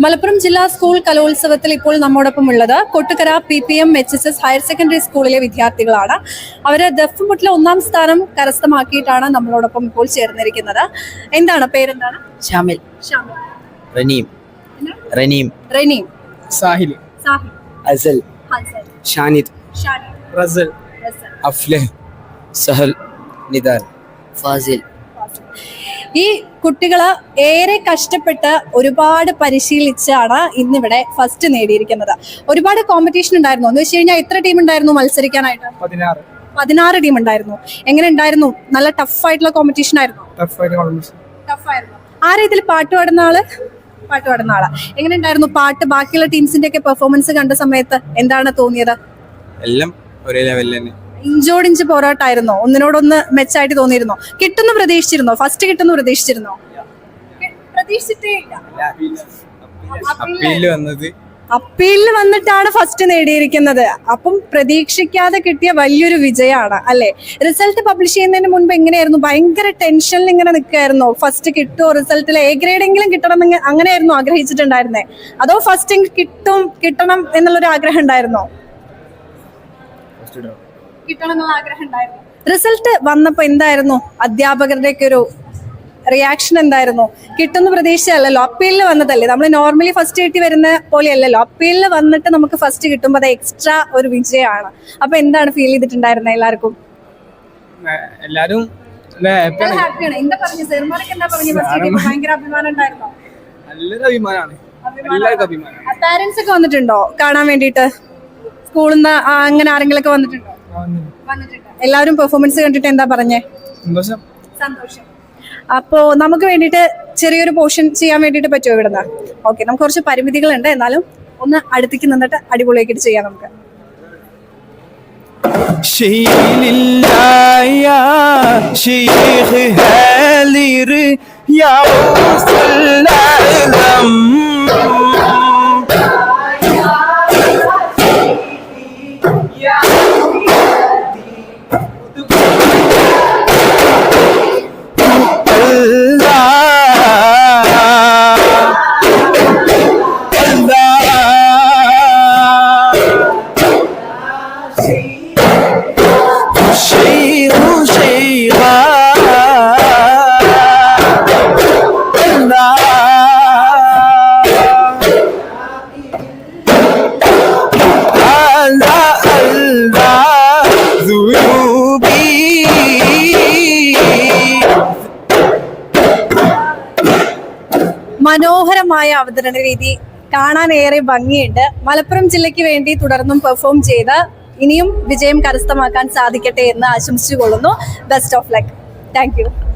മലപ്പുറം ജില്ലാ സ്കൂൾ കലോത്സവത്തിൽ ഇപ്പോൾ നമ്മോടൊപ്പം ഉള്ളത് Kottukara P P M H S S higher secondary സ്കൂളിലെ വിദ്യാർത്ഥികളാണ്. അവർ ദഫ്മുട്ടിലെ ഒന്നാം സ്ഥാനം കരസ്ഥമാക്കിയിട്ടാണ് നമ്മളോടൊപ്പം ഇപ്പോൾ ചേർന്നിരിക്കുന്നത്. എന്താണ്? പേരെന്താണ്? ഷാമിൽ ഷാമിൽ. റനീം. റനീം. റനീം. സാഹിൽ. അസൽ. ഷാനിദ് ഷാനി റസൽ. റസൽ. അഫ്ലഹ്. സഹൽ. നിദാൽ. ഫാസിൽ. ഈ കുട്ടികൾ ഏറെ കഷ്ടപ്പെട്ട് ഒരുപാട് പരിശീലിച്ചാണ് ഇന്നിവിടെ ഫസ്റ്റ് നേടിയിരിക്കുന്നത്. ഒരുപാട് കോമ്പറ്റീഷൻ ഉണ്ടായിരുന്നു. എന്ന് വെച്ച് കഴിഞ്ഞാൽ എത്ര ടീം ഉണ്ടായിരുന്നു മത്സരിക്കാനായിട്ട്? പതിനാറ്. പതിനാറ് ടീം ഉണ്ടായിരുന്നു. എങ്ങനെ ഉണ്ടായിരുന്നു? നല്ല ടഫ് ആയിട്ടുള്ള കോമ്പറ്റീഷൻ ആയിരുന്നു. ടഫ് ആയിരുന്നു. ആരാ ഇതിൽ പാട്ട് പാടുന്ന ആൾ? പാട്ട് പാടുന്ന ആളാ. എങ്ങനെ ഉണ്ടായിരുന്നു പാട്ട്? ബാക്കിയുള്ള ടീംസിന്റെ ഒക്കെ പെർഫോമൻസ് കണ്ട സമയത്ത് എന്താണ് തോന്നിയത്? എല്ലാം ഒരേ ലെവലിൽ തന്നെ. ഇഞ്ചോടിഞ്ച് പോരാട്ടായിരുന്നോ? ഒന്നിനോടൊന്ന് മെച്ചായിട്ട് തോന്നിയിരുന്നോ? കിട്ടുന്നു പ്രതീക്ഷിച്ചിരുന്നോ? ഫസ്റ്റ് കിട്ടുന്നു പ്രതീക്ഷിച്ചിരുന്നോ? പ്രതീക്ഷിച്ചിട്ടേ ഇല്ല. അപ്പീലിൽ വന്നിട്ടാണ് ഫസ്റ്റ് നേടിയിരിക്കുന്നത്. അപ്പം പ്രതീക്ഷിക്കാതെ കിട്ടിയ വലിയൊരു വിജയമാണ് അല്ലെ? റിസൾട്ട് പബ്ലിഷ് ചെയ്യുന്നതിന് മുൻപ് എങ്ങനെയായിരുന്നു? ഭയങ്കര ടെൻഷനിൽ ഇങ്ങനെ നിൽക്കായിരുന്നോ? ഫസ്റ്റ് കിട്ടുമോ റിസൾട്ടിൽ എ ഗ്രേഡ് എങ്കിലും കിട്ടണം എന്ന് അങ്ങനെയായിരുന്നു ആഗ്രഹിച്ചിട്ടുണ്ടായിരുന്നേ? അതോ ഫസ്റ്റ് കിട്ടും കിട്ടണം എന്നുള്ളൊരു ആഗ്രഹം ഉണ്ടായിരുന്നോ? കിട്ടണം എന്നുള്ള ആഗ്രഹം ഉണ്ടായിരുന്നു റിസൾട്ട് വന്നപ്പോ എന്തായിരുന്നു? അധ്യാപകരുടെ ഒക്കെ ഒരു റിയാക്ഷൻ എന്തായിരുന്നു? കിട്ടുന്ന പ്രതീക്ഷയല്ലല്ലോ അപ്പീലിൽ വന്നതല്ലേ? നമ്മൾ നോർമലി ഫസ്റ്റ് കിട്ടി വരുന്ന പോലെയല്ലല്ലോ അപ്പീലിൽ വന്നിട്ട് നമുക്ക് ഫസ്റ്റ് കിട്ടുമ്പോൾ അത് എക്സ്ട്രാ ഒരു വിജയമാണ്. അപ്പൊ എന്താണ് ഫീൽ ചെയ്തിട്ടുണ്ടായിരുന്നത് എല്ലാവർക്കും? എല്ലാരും ഹാപ്പിയാണ് ഹാപ്പിയാണ് എന്താ പറഞ്ഞു? സെർമാർക്ക് എന്താ പറഞ്ഞു? ഭയങ്കര അഭിമാനം ഉണ്ടായിരുന്നോ? നല്ലൊരു അഭിമാനമാണ് എല്ലാവർക്കും അഭിമാനം പാരന്റ്സ് ഒക്കെ വന്നിട്ടുണ്ടോ? കാണാൻ വേണ്ടിട്ട് സ്കൂളിൽ നിന്ന് അങ്ങനെ ആരെങ്കിലും ഒക്കെ വന്നിട്ടുണ്ട്? എല്ലാവരും പെർഫോമൻസ് കണ്ടിട്ട് എന്താ പറഞ്ഞേ സന്തോഷം സന്തോഷം അപ്പോ നമുക്ക് വേണ്ടിയിട്ട് ചെറിയൊരു പോർഷൻ ചെയ്യാൻ വേണ്ടിയിട്ട് പറ്റുമോ ഇവിടുന്ന് ഓക്കെ നമുക്ക് കുറച്ച് പരിമിതികളുണ്ട് എന്നാലും ഒന്ന് അടുത്തേക്ക് നിന്നിട്ട് അടിപൊളിയാക്കിയിട്ട് ചെയ്യാം നമുക്ക് شيلله يا شيخ هالير يا وصل العالم شيخ شيخا الله الله ذنوبي മനോഹരമായ അവതരണ രീതി കാണാൻ ഏറെ ഭംഗിയുണ്ട് മലപ്പുറം ജില്ലയ്ക്ക് വേണ്ടി തുടർന്നും പെർഫോം ചെയ്ത് ഇനിയും വിജയം കരസ്ഥമാക്കാൻ സാധിക്കട്ടെ എന്ന് ആശംസിച്ചു കൊള്ളുന്നു ബെസ്റ്റ് ഓഫ് ലക്ക് താങ്ക്